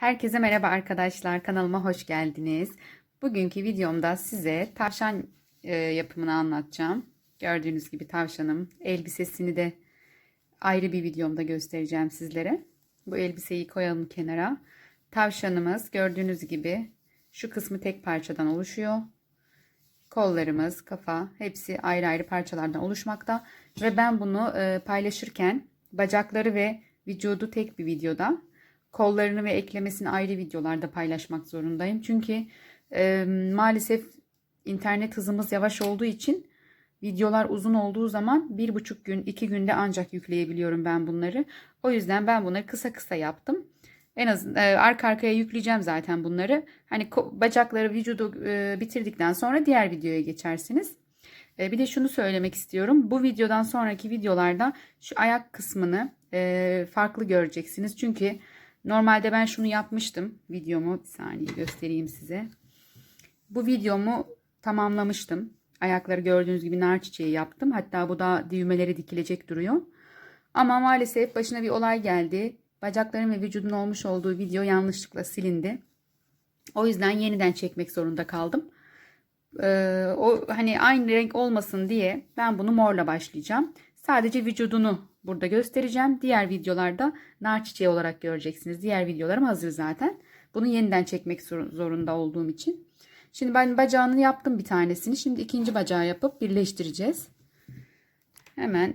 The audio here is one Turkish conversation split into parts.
Herkese merhaba arkadaşlar. Kanalıma hoş geldiniz. Bugünkü videomda size tavşan e, yapımını anlatacağım. Gördüğünüz gibi tavşanım. Elbisesini de ayrı bir videomda göstereceğim sizlere. Bu elbiseyi koyalım kenara. Tavşanımız gördüğünüz gibi şu kısmı tek parçadan oluşuyor. Kollarımız, kafa hepsi ayrı ayrı parçalardan oluşmakta. Ve ben bunu e, paylaşırken bacakları ve vücudu tek bir videoda kollarını ve eklemesini ayrı videolarda paylaşmak zorundayım. Çünkü e, maalesef internet hızımız yavaş olduğu için videolar uzun olduğu zaman bir buçuk gün iki günde ancak yükleyebiliyorum ben bunları. O yüzden ben bunları kısa kısa yaptım. En az e, arka arkaya yükleyeceğim zaten bunları. Hani bacakları vücudu e, bitirdikten sonra diğer videoya geçersiniz. E, bir de şunu söylemek istiyorum. Bu videodan sonraki videolarda şu ayak kısmını e, farklı göreceksiniz. Çünkü Normalde ben şunu yapmıştım. Videomu bir saniye göstereyim size. Bu videomu tamamlamıştım. Ayakları gördüğünüz gibi nar çiçeği yaptım. Hatta bu da düğmeleri dikilecek duruyor. Ama maalesef başına bir olay geldi. Bacakların ve vücudun olmuş olduğu video yanlışlıkla silindi. O yüzden yeniden çekmek zorunda kaldım. Ee, o hani aynı renk olmasın diye ben bunu morla başlayacağım. Sadece vücudunu burada göstereceğim. Diğer videolarda nar çiçeği olarak göreceksiniz. Diğer videolarım hazır zaten. Bunu yeniden çekmek zorunda olduğum için. Şimdi ben bacağını yaptım bir tanesini. Şimdi ikinci bacağı yapıp birleştireceğiz. Hemen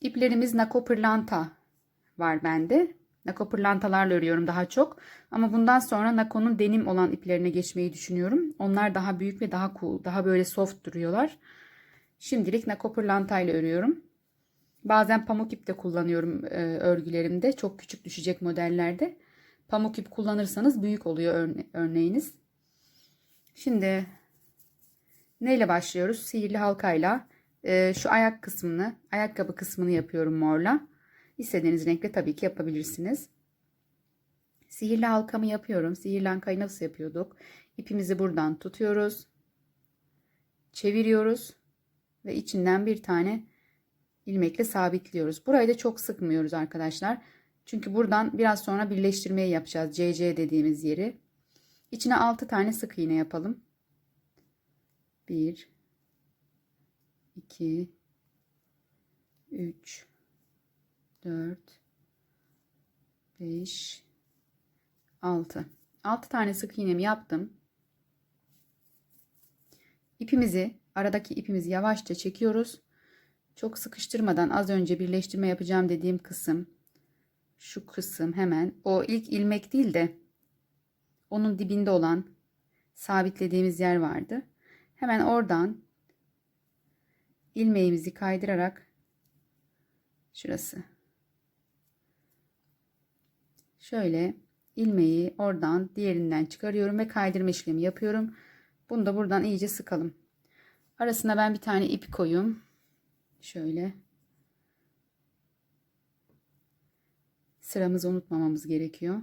iplerimiz nako pırlanta var bende. Nako pırlantalarla örüyorum daha çok. Ama bundan sonra nakonun denim olan iplerine geçmeyi düşünüyorum. Onlar daha büyük ve daha cool, daha böyle soft duruyorlar. Şimdilik nako pırlantayla örüyorum. Bazen pamuk ip de kullanıyorum e, örgülerimde. Çok küçük düşecek modellerde. Pamuk ip kullanırsanız büyük oluyor örne örneğiniz. Şimdi neyle başlıyoruz? Sihirli halkayla e, şu ayak kısmını, ayakkabı kısmını yapıyorum morla. İstediğiniz renkle tabii ki yapabilirsiniz. Sihirli halkamı yapıyorum. Sihirli halkayı nasıl yapıyorduk? İpimizi buradan tutuyoruz. Çeviriyoruz. Ve içinden bir tane ilmekle sabitliyoruz. Burayı da çok sıkmıyoruz arkadaşlar. Çünkü buradan biraz sonra birleştirmeyi yapacağız. CC dediğimiz yeri. İçine 6 tane sık iğne yapalım. 1 2 3 4 5 6 6 tane sık iğnemi yaptım. İpimizi aradaki ipimizi yavaşça çekiyoruz. Çok sıkıştırmadan az önce birleştirme yapacağım dediğim kısım şu kısım hemen o ilk ilmek değil de onun dibinde olan sabitlediğimiz yer vardı. Hemen oradan ilmeğimizi kaydırarak şurası şöyle ilmeği oradan diğerinden çıkarıyorum ve kaydırma işlemi yapıyorum. Bunu da buradan iyice sıkalım. Arasına ben bir tane ip koyayım. Şöyle. Sıramızı unutmamamız gerekiyor.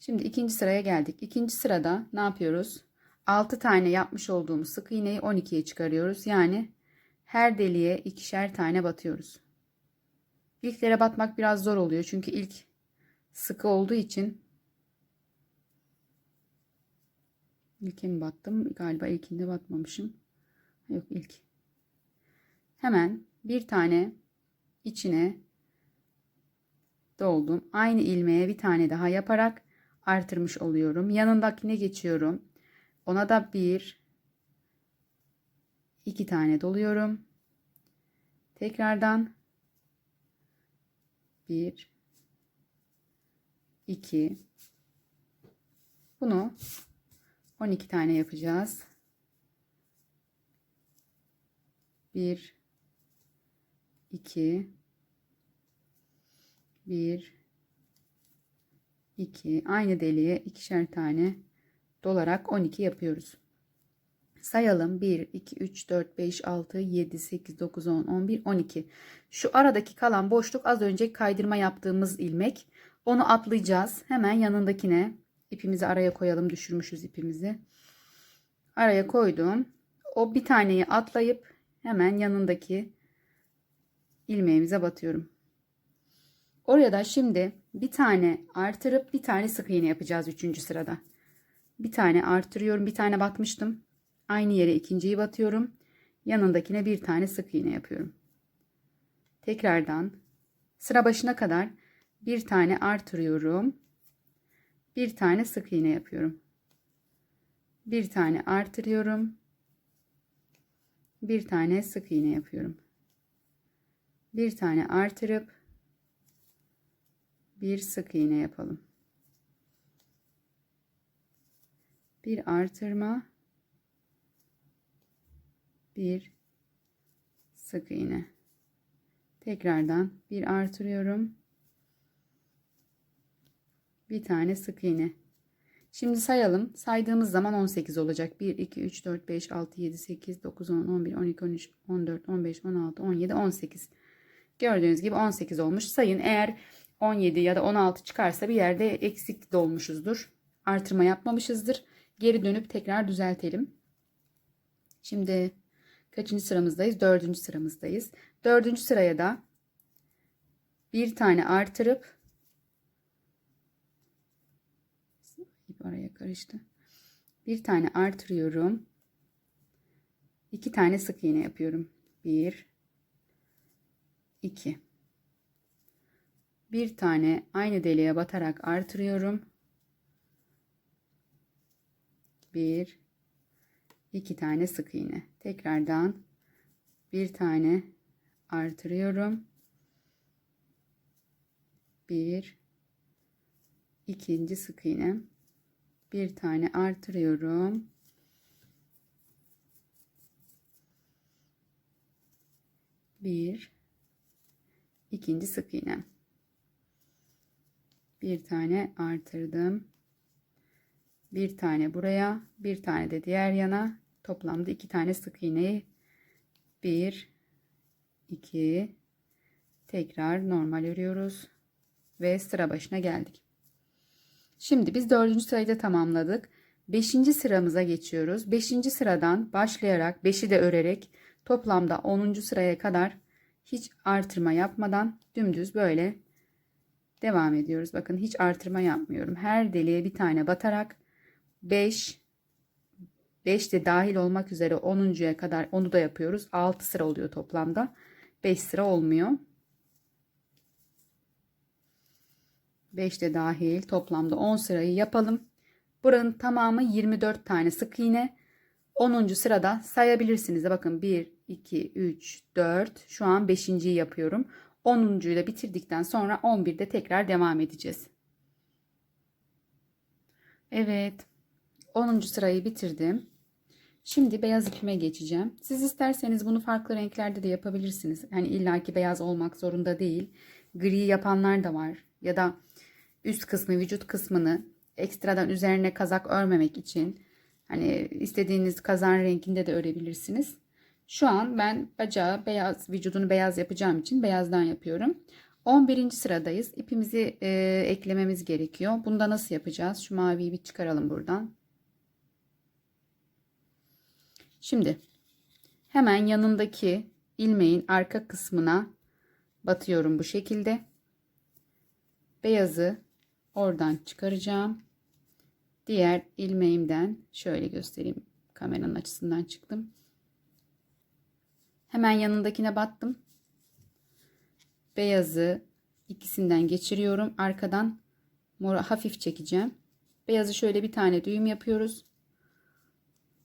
Şimdi ikinci sıraya geldik. İkinci sırada ne yapıyoruz? 6 tane yapmış olduğumuz sık iğneyi 12'ye çıkarıyoruz. Yani her deliğe ikişer tane batıyoruz. İlklere batmak biraz zor oluyor. Çünkü ilk sıkı olduğu için ilke mi battım? Galiba ilkinde batmamışım. Yok ilk. Hemen bir tane içine doldum. Aynı ilmeğe bir tane daha yaparak artırmış oluyorum. Yanındakine geçiyorum. Ona da bir iki tane doluyorum. Tekrardan bir iki bunu 12 tane yapacağız. 1 2 1 2 aynı deliğe ikişer tane dolarak 12 yapıyoruz. Sayalım 1 2 3 4 5 6 7 8 9 10 11 12. Şu aradaki kalan boşluk az önce kaydırma yaptığımız ilmek. Onu atlayacağız. Hemen yanındakine ipimizi araya koyalım. Düşürmüşüz ipimizi. Araya koydum. O bir taneyi atlayıp hemen yanındaki ilmeğimize batıyorum. Oraya da şimdi bir tane artırıp bir tane sık iğne yapacağız üçüncü sırada. Bir tane artırıyorum. Bir tane batmıştım. Aynı yere ikinciyi batıyorum. Yanındakine bir tane sık iğne yapıyorum. Tekrardan sıra başına kadar bir tane artırıyorum. Bir tane sık iğne yapıyorum. Bir tane artırıyorum. Bir tane sık iğne yapıyorum. Bir tane artırıp bir sık iğne yapalım. Bir artırma, bir sık iğne. Tekrardan bir artırıyorum. Bir tane sık iğne. Şimdi sayalım. Saydığımız zaman 18 olacak. 1, 2, 3, 4, 5, 6, 7, 8, 9, 10, 11, 12, 13, 14, 15, 16, 17, 18. Gördüğünüz gibi 18 olmuş. Sayın eğer 17 ya da 16 çıkarsa bir yerde eksik dolmuşuzdur. Artırma yapmamışızdır. Geri dönüp tekrar düzeltelim. Şimdi kaçıncı sıramızdayız? Dördüncü sıramızdayız. Dördüncü sıraya da bir tane artırıp ip araya karıştı. Bir tane artırıyorum. İki tane sık iğne yapıyorum. Bir, iki. Bir tane aynı deliğe batarak artırıyorum. Bir, iki tane sık iğne. Tekrardan bir tane artırıyorum. Bir, ikinci sık iğne. Bir tane artırıyorum. Bir, ikinci sık iğne. Bir tane artırdım. Bir tane buraya, bir tane de diğer yana. Toplamda iki tane sık iğneyi bir, iki, tekrar normal örüyoruz ve sıra başına geldik. Şimdi biz dördüncü sırayı da tamamladık. Beşinci sıramıza geçiyoruz. Beşinci sıradan başlayarak beşi de örerek toplamda onuncu sıraya kadar hiç artırma yapmadan dümdüz böyle devam ediyoruz. Bakın hiç artırma yapmıyorum. Her deliğe bir tane batarak 5 5 de dahil olmak üzere 10.ya kadar onu da yapıyoruz. 6 sıra oluyor toplamda. 5 sıra olmuyor. 5 de dahil toplamda 10 sırayı yapalım. Buranın tamamı 24 tane sık iğne. 10. sırada sayabilirsiniz de bakın 1 2 3 4 şu an 5.yi yapıyorum. 10'uncuyu da bitirdikten sonra 11'de tekrar devam edeceğiz. Evet. 10. sırayı bitirdim. Şimdi beyaz ipime geçeceğim. Siz isterseniz bunu farklı renklerde de yapabilirsiniz. Hani illaki beyaz olmak zorunda değil. Gri yapanlar da var. Ya da üst kısmı, vücut kısmını ekstradan üzerine kazak örmemek için hani istediğiniz kazan renginde de örebilirsiniz. Şu an ben bacağı beyaz, vücudunu beyaz yapacağım için beyazdan yapıyorum. 11. sıradayız. İpimizi e, eklememiz gerekiyor. Bunda nasıl yapacağız? Şu maviyi bir çıkaralım buradan. Şimdi hemen yanındaki ilmeğin arka kısmına batıyorum bu şekilde. Beyazı oradan çıkaracağım. Diğer ilmeğimden şöyle göstereyim. Kameranın açısından çıktım. Hemen yanındakine battım. Beyazı ikisinden geçiriyorum. Arkadan moru hafif çekeceğim. Beyazı şöyle bir tane düğüm yapıyoruz.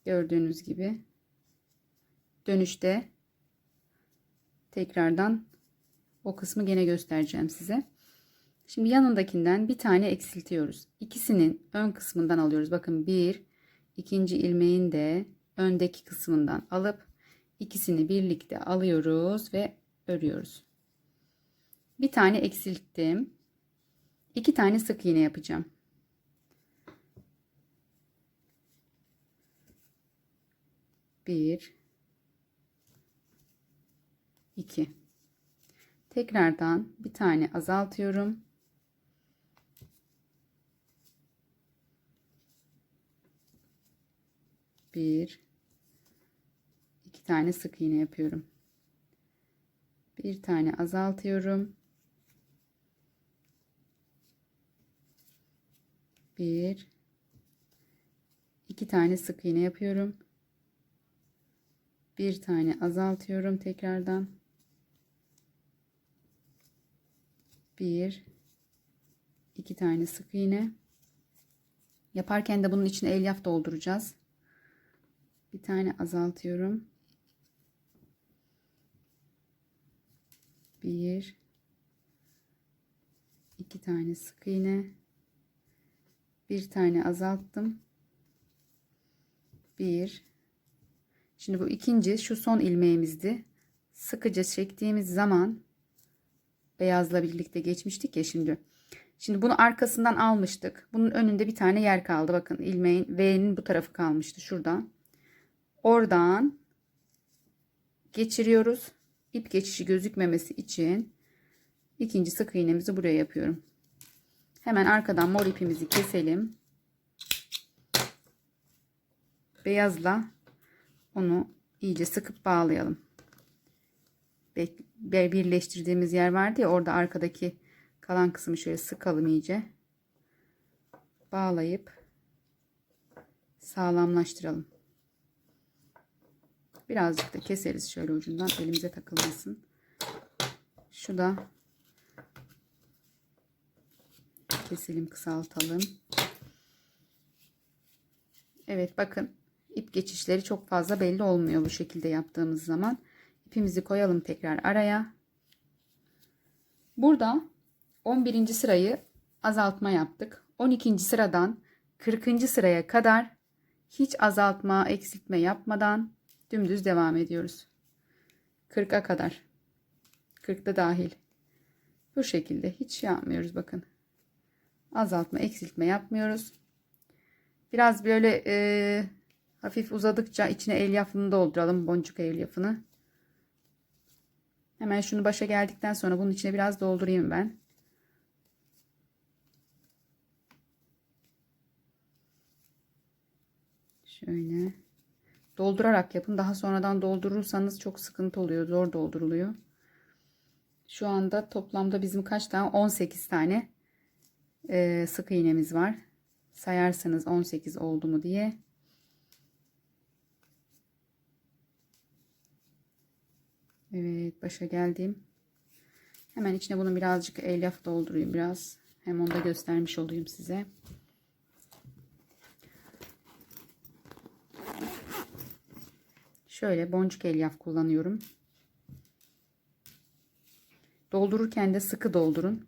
Gördüğünüz gibi. Dönüşte tekrardan o kısmı gene göstereceğim size. Şimdi yanındakinden bir tane eksiltiyoruz. İkisinin ön kısmından alıyoruz. Bakın bir, ikinci ilmeğin de öndeki kısmından alıp ikisini birlikte alıyoruz ve örüyoruz. Bir tane eksilttim. İki tane sık iğne yapacağım. Bir, iki. Tekrardan bir tane azaltıyorum. bir iki tane sık iğne yapıyorum. Bir tane azaltıyorum. Bir iki tane sık iğne yapıyorum. Bir tane azaltıyorum tekrardan. Bir iki tane sık iğne. Yaparken de bunun için elyaf dolduracağız. Bir tane azaltıyorum. Bir, iki tane sık iğne. Bir tane azalttım. Bir. Şimdi bu ikinci şu son ilmeğimizdi. Sıkıca çektiğimiz zaman beyazla birlikte geçmiştik ya şimdi. Şimdi bunu arkasından almıştık. Bunun önünde bir tane yer kaldı. Bakın ilmeğin V'nin bu tarafı kalmıştı şuradan. Oradan geçiriyoruz. İp geçişi gözükmemesi için ikinci sık iğnemizi buraya yapıyorum. Hemen arkadan mor ipimizi keselim. Beyazla onu iyice sıkıp bağlayalım. Birleştirdiğimiz yer vardı ya orada arkadaki kalan kısmı şöyle sıkalım iyice. Bağlayıp sağlamlaştıralım. Birazcık da keseriz şöyle ucundan elimize takılmasın. Şu da keselim kısaltalım. Evet bakın ip geçişleri çok fazla belli olmuyor bu şekilde yaptığımız zaman. İpimizi koyalım tekrar araya. Burada 11. sırayı azaltma yaptık. 12. sıradan 40. sıraya kadar hiç azaltma, eksiltme yapmadan dümdüz devam ediyoruz. 40'a kadar. 40'da dahil. Bu şekilde hiç şey yapmıyoruz bakın. Azaltma, eksiltme yapmıyoruz. Biraz böyle e, hafif uzadıkça içine elyafını dolduralım. Boncuk elyafını. Hemen şunu başa geldikten sonra bunun içine biraz doldurayım ben. Şöyle doldurarak yapın. Daha sonradan doldurursanız çok sıkıntı oluyor. Zor dolduruluyor. Şu anda toplamda bizim kaç tane? 18 tane e, sık iğnemiz var. Sayarsanız 18 oldu mu diye. Evet başa geldim. Hemen içine bunu birazcık elyaf doldurayım biraz. Hem onu da göstermiş olayım size. Şöyle boncuk elyaf kullanıyorum. Doldururken de sıkı doldurun.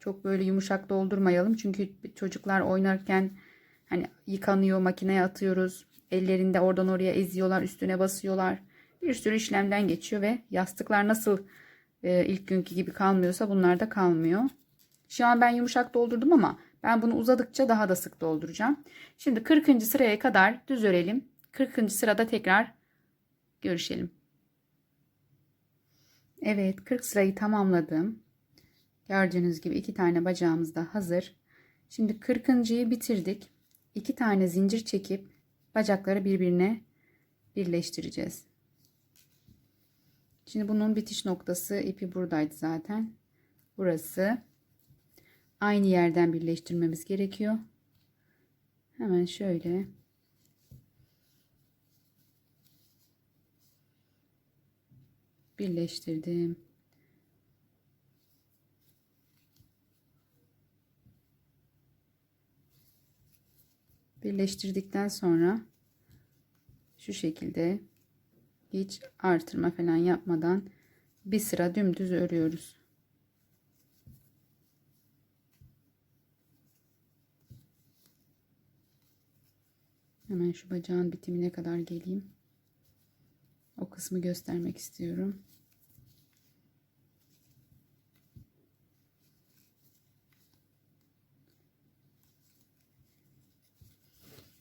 Çok böyle yumuşak doldurmayalım. Çünkü çocuklar oynarken hani yıkanıyor, makineye atıyoruz. Ellerinde oradan oraya eziyorlar, üstüne basıyorlar. Bir sürü işlemden geçiyor ve yastıklar nasıl e, ilk günkü gibi kalmıyorsa bunlar da kalmıyor. Şu an ben yumuşak doldurdum ama ben bunu uzadıkça daha da sık dolduracağım. Şimdi 40. sıraya kadar düz örelim. 40. sırada tekrar görüşelim. Evet 40 sırayı tamamladım. Gördüğünüz gibi iki tane bacağımız da hazır. Şimdi 40.yı bitirdik. İki tane zincir çekip bacakları birbirine birleştireceğiz. Şimdi bunun bitiş noktası ipi buradaydı zaten. Burası. Aynı yerden birleştirmemiz gerekiyor. Hemen şöyle birleştirdim. Birleştirdikten sonra şu şekilde hiç artırma falan yapmadan bir sıra dümdüz örüyoruz. Hemen şu bacağın bitimine kadar geleyim. O kısmı göstermek istiyorum.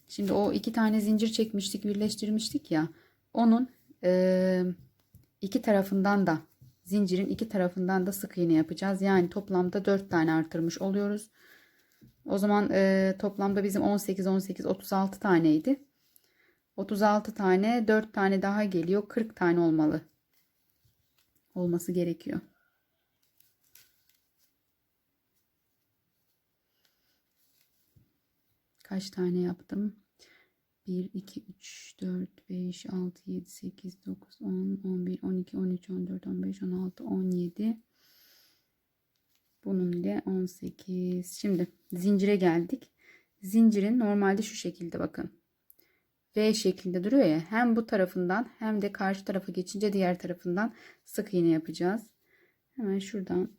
Şimdi o iki tane zincir çekmiştik, birleştirmiştik ya. Onun e, iki tarafından da zincirin iki tarafından da sık iğne yapacağız. Yani toplamda dört tane artırmış oluyoruz. O zaman e, toplamda bizim 18 18 36 taneydi. 36 tane 4 tane daha geliyor. 40 tane olmalı. Olması gerekiyor. kaç tane yaptım? 1, 2, 3, 4, 5, 6, 7, 8, 9, 10, 11, 12, 13, 14, 15, 16, 17. Bunun ile 18. Şimdi zincire geldik. Zincirin normalde şu şekilde bakın. V şeklinde duruyor ya. Hem bu tarafından hem de karşı tarafa geçince diğer tarafından sık iğne yapacağız. Hemen şuradan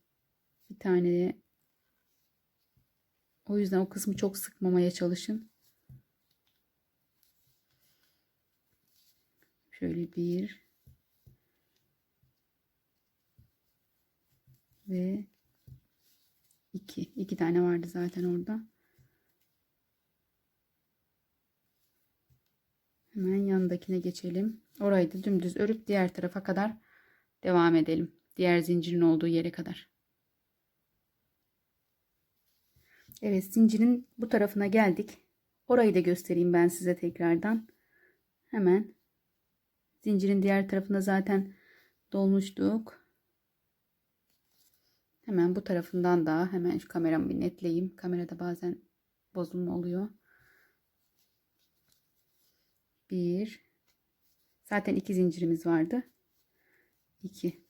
bir tane de o yüzden o kısmı çok sıkmamaya çalışın. Şöyle bir ve iki. iki tane vardı zaten orada. Hemen yanındakine geçelim. Orayı da dümdüz örüp diğer tarafa kadar devam edelim. Diğer zincirin olduğu yere kadar. Evet zincirin bu tarafına geldik. Orayı da göstereyim ben size tekrardan. Hemen zincirin diğer tarafına zaten dolmuştuk. Hemen bu tarafından da hemen şu kameramı bir netleyeyim. Kamerada bazen bozulma oluyor. Bir. Zaten iki zincirimiz vardı. İki.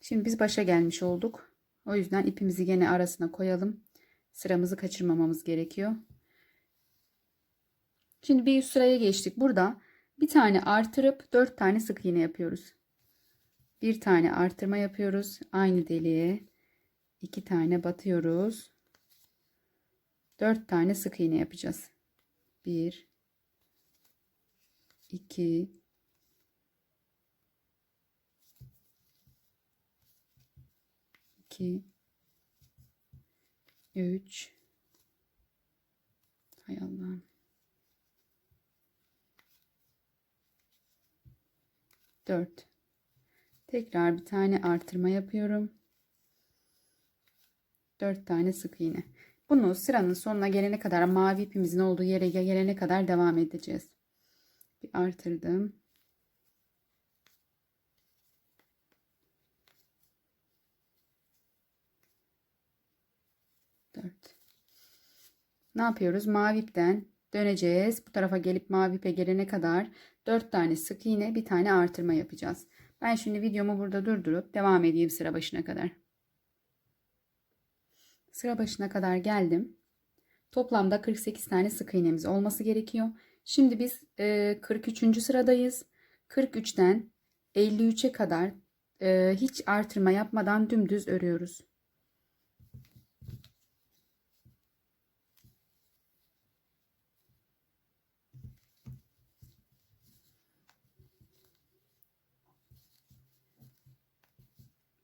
Şimdi biz başa gelmiş olduk. O yüzden ipimizi gene arasına koyalım. Sıramızı kaçırmamamız gerekiyor. Şimdi bir üst sıraya geçtik. Burada bir tane artırıp dört tane sık iğne yapıyoruz. Bir tane artırma yapıyoruz. Aynı deliğe iki tane batıyoruz. Dört tane sık iğne yapacağız. 1 2 2 3 Hay Allah'ım. 4 Tekrar bir tane artırma yapıyorum. 4 tane sık iğne. Bunu sıranın sonuna gelene kadar mavi ipimizin olduğu yere gelene kadar devam edeceğiz. Bir artırdım. Dört. Ne yapıyoruz? Mavi ipten döneceğiz. Bu tarafa gelip mavi ipe gelene kadar dört tane sık iğne bir tane artırma yapacağız. Ben şimdi videomu burada durdurup devam edeyim sıra başına kadar. Sıra başına kadar geldim. Toplamda 48 tane sık iğnemiz olması gerekiyor. Şimdi biz 43. sıradayız. 43'ten 53'e kadar hiç artırma yapmadan dümdüz örüyoruz.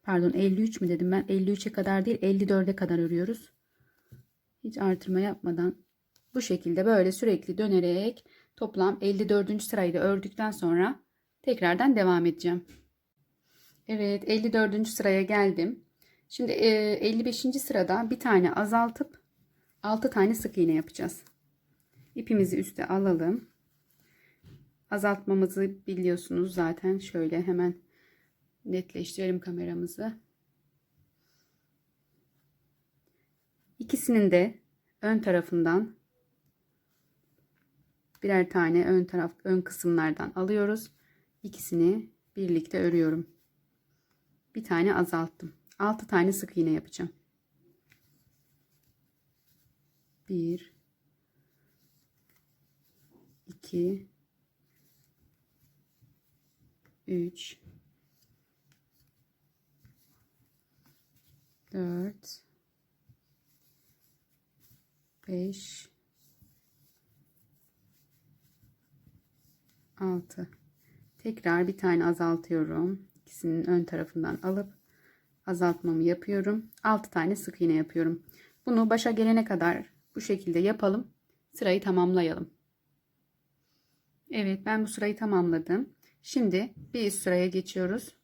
Pardon 53 mü dedim ben 53'e kadar değil 54'e kadar örüyoruz. Hiç artırma yapmadan bu şekilde böyle sürekli dönerek toplam 54. sırayı da ördükten sonra tekrardan devam edeceğim. Evet 54. sıraya geldim. Şimdi 55. sırada bir tane azaltıp 6 tane sık iğne yapacağız. İpimizi üste alalım. Azaltmamızı biliyorsunuz zaten şöyle hemen netleştirelim kameramızı. İkisinin de ön tarafından birer tane ön taraf ön kısımlardan alıyoruz. İkisini birlikte örüyorum. Bir tane azalttım. 6 tane sık iğne yapacağım. 1 2 3 4 5 6 tekrar bir tane azaltıyorum. İkisinin ön tarafından alıp azaltmamı yapıyorum. 6 tane sık iğne yapıyorum. Bunu başa gelene kadar bu şekilde yapalım. Sırayı tamamlayalım. Evet ben bu sırayı tamamladım. Şimdi bir üst sıraya geçiyoruz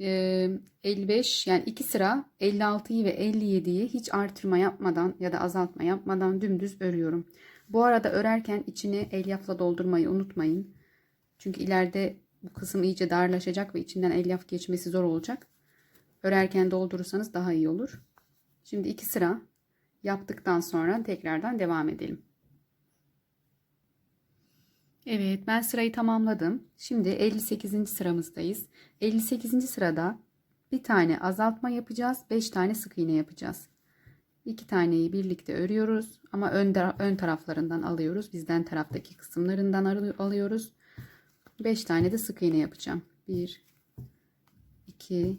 55 yani 2 sıra 56'yı ve 57'yi hiç artırma yapmadan ya da azaltma yapmadan dümdüz örüyorum. Bu arada örerken içini elyafla doldurmayı unutmayın. Çünkü ileride bu kısım iyice darlaşacak ve içinden elyaf geçmesi zor olacak. Örerken doldurursanız daha iyi olur. Şimdi 2 sıra yaptıktan sonra tekrardan devam edelim. Evet ben sırayı tamamladım. Şimdi 58. sıramızdayız. 58. sırada bir tane azaltma yapacağız. 5 tane sık iğne yapacağız. 2 taneyi birlikte örüyoruz ama ön, ön taraflarından alıyoruz. Bizden taraftaki kısımlarından alıyoruz. 5 tane de sık iğne yapacağım. 1 2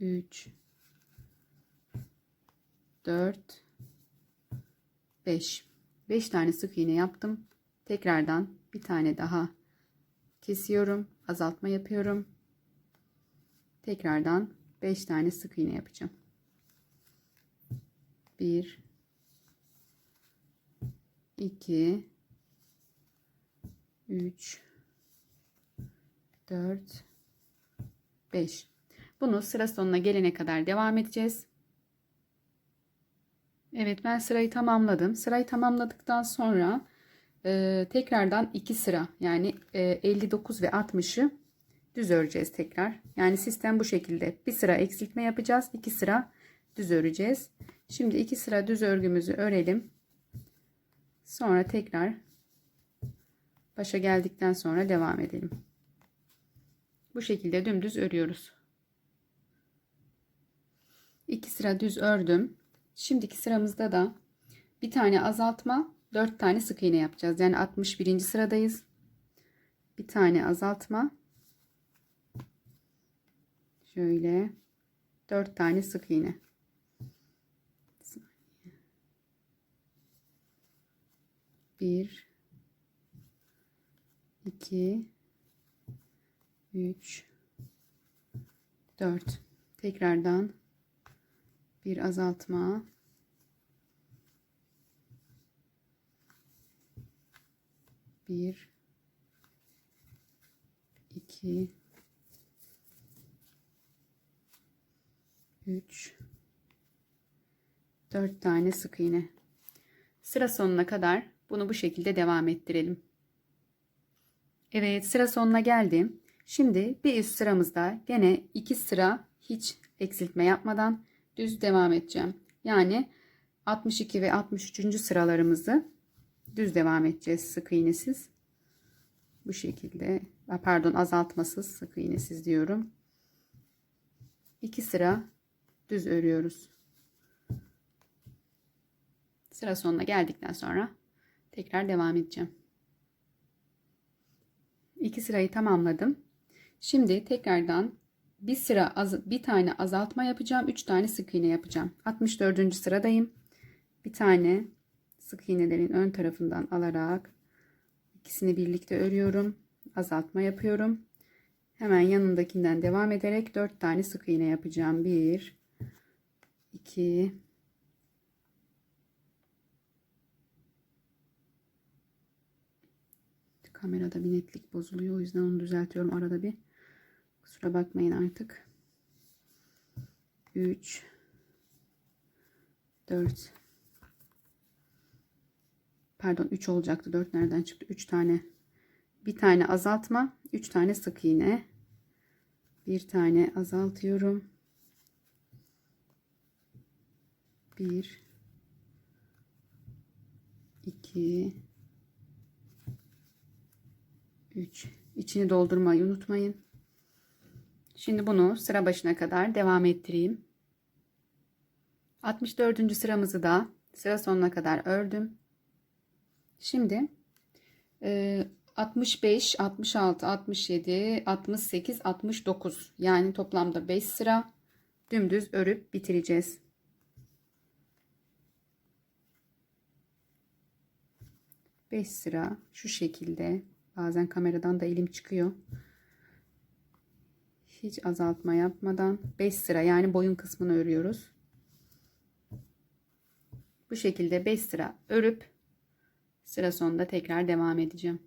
3 4 5 5 tane sık iğne yaptım. Tekrardan bir tane daha kesiyorum. Azaltma yapıyorum. Tekrardan 5 tane sık iğne yapacağım. 1 2 3 4 5 Bunu sıra sonuna gelene kadar devam edeceğiz. Evet ben sırayı tamamladım. Sırayı tamamladıktan sonra e, tekrardan 2 sıra yani e, 59 ve 60'ı düz öreceğiz tekrar. Yani sistem bu şekilde. Bir sıra eksiltme yapacağız. 2 sıra düz öreceğiz. Şimdi 2 sıra düz örgümüzü örelim. Sonra tekrar başa geldikten sonra devam edelim. Bu şekilde dümdüz örüyoruz. 2 sıra düz ördüm. Şimdiki sıramızda da bir tane azaltma, 4 tane sık iğne yapacağız. Yani 61. sıradayız. Bir tane azaltma. Şöyle 4 tane sık iğne. Bir, iki, üç, dört. Tekrardan bir azaltma. Bir, iki, üç, dört tane sık iğne. Sıra sonuna kadar bunu bu şekilde devam ettirelim. Evet sıra sonuna geldim. Şimdi bir üst sıramızda gene iki sıra hiç eksiltme yapmadan düz devam edeceğim. Yani 62 ve 63. sıralarımızı düz devam edeceğiz sık iğnesiz. Bu şekilde pardon azaltmasız sık iğnesiz diyorum. 2 sıra düz örüyoruz. Sıra sonuna geldikten sonra tekrar devam edeceğim. 2 sırayı tamamladım. Şimdi tekrardan bir sıra az, bir tane azaltma yapacağım. 3 tane sık iğne yapacağım. 64. sıradayım. Bir tane sık iğnelerin ön tarafından alarak ikisini birlikte örüyorum. Azaltma yapıyorum. Hemen yanındakinden devam ederek 4 tane sık iğne yapacağım. 1 2 Kamerada bir netlik bozuluyor. O yüzden onu düzeltiyorum arada bir. Kusura bakmayın artık. 3 4 Pardon 3 olacaktı. 4 nereden çıktı? 3 tane. Bir tane azaltma, 3 tane sık iğne. Bir tane azaltıyorum. 1 2 3 içini doldurmayı unutmayın. Şimdi bunu sıra başına kadar devam ettireyim. 64. sıramızı da sıra sonuna kadar ördüm. Şimdi 65, 66, 67, 68, 69 yani toplamda 5 sıra. Dümdüz örüp bitireceğiz. Beş sıra şu şekilde. Bazen kameradan da elim çıkıyor. Hiç azaltma yapmadan 5 sıra. Yani boyun kısmını örüyoruz. Bu şekilde 5 sıra örüp sıra sonunda tekrar devam edeceğim.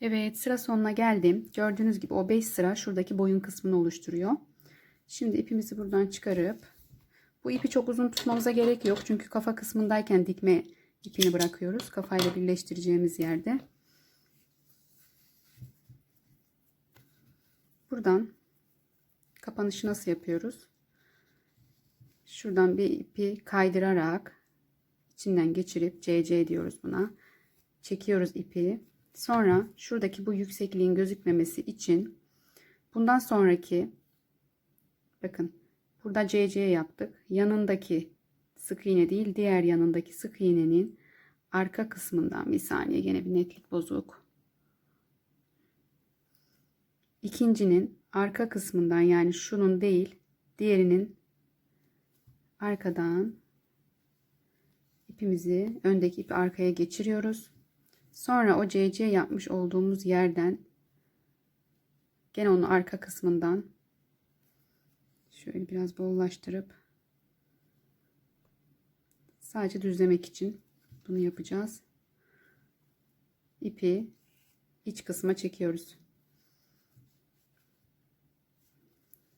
Evet sıra sonuna geldim. Gördüğünüz gibi o 5 sıra şuradaki boyun kısmını oluşturuyor. Şimdi ipimizi buradan çıkarıp bu ipi çok uzun tutmamıza gerek yok. Çünkü kafa kısmındayken dikme ipini bırakıyoruz. Kafayla birleştireceğimiz yerde. Buradan kapanışı nasıl yapıyoruz? şuradan bir ipi kaydırarak içinden geçirip CC diyoruz buna. Çekiyoruz ipi. Sonra şuradaki bu yüksekliğin gözükmemesi için bundan sonraki bakın burada CC yaptık. Yanındaki sık iğne değil diğer yanındaki sık iğnenin arka kısmından bir saniye gene bir netlik bozuk. İkincinin arka kısmından yani şunun değil diğerinin arkadan ipimizi öndeki ipi arkaya geçiriyoruz. Sonra o CC yapmış olduğumuz yerden gene onu arka kısmından şöyle biraz bollaştırıp sadece düzlemek için bunu yapacağız. İpi iç kısma çekiyoruz.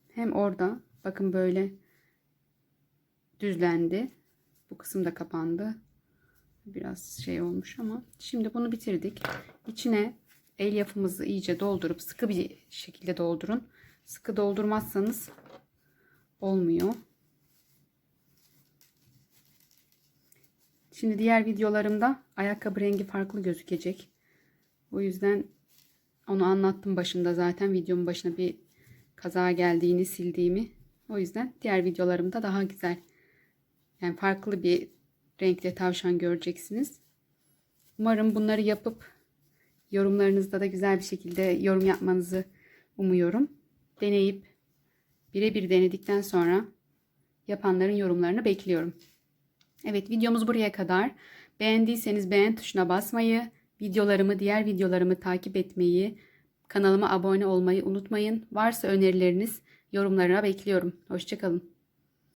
Hem orada bakın böyle düzlendi. Bu kısım da kapandı. Biraz şey olmuş ama şimdi bunu bitirdik. İçine elyafımızı iyice doldurup sıkı bir şekilde doldurun. Sıkı doldurmazsanız olmuyor. Şimdi diğer videolarımda ayakkabı rengi farklı gözükecek. O yüzden onu anlattım başında zaten videomun başına bir kaza geldiğini sildiğimi. O yüzden diğer videolarımda daha güzel yani farklı bir renkte tavşan göreceksiniz. Umarım bunları yapıp yorumlarınızda da güzel bir şekilde yorum yapmanızı umuyorum. Deneyip birebir denedikten sonra yapanların yorumlarını bekliyorum. Evet videomuz buraya kadar. Beğendiyseniz beğen tuşuna basmayı, videolarımı, diğer videolarımı takip etmeyi, kanalıma abone olmayı unutmayın. Varsa önerileriniz yorumlarına bekliyorum. Hoşçakalın.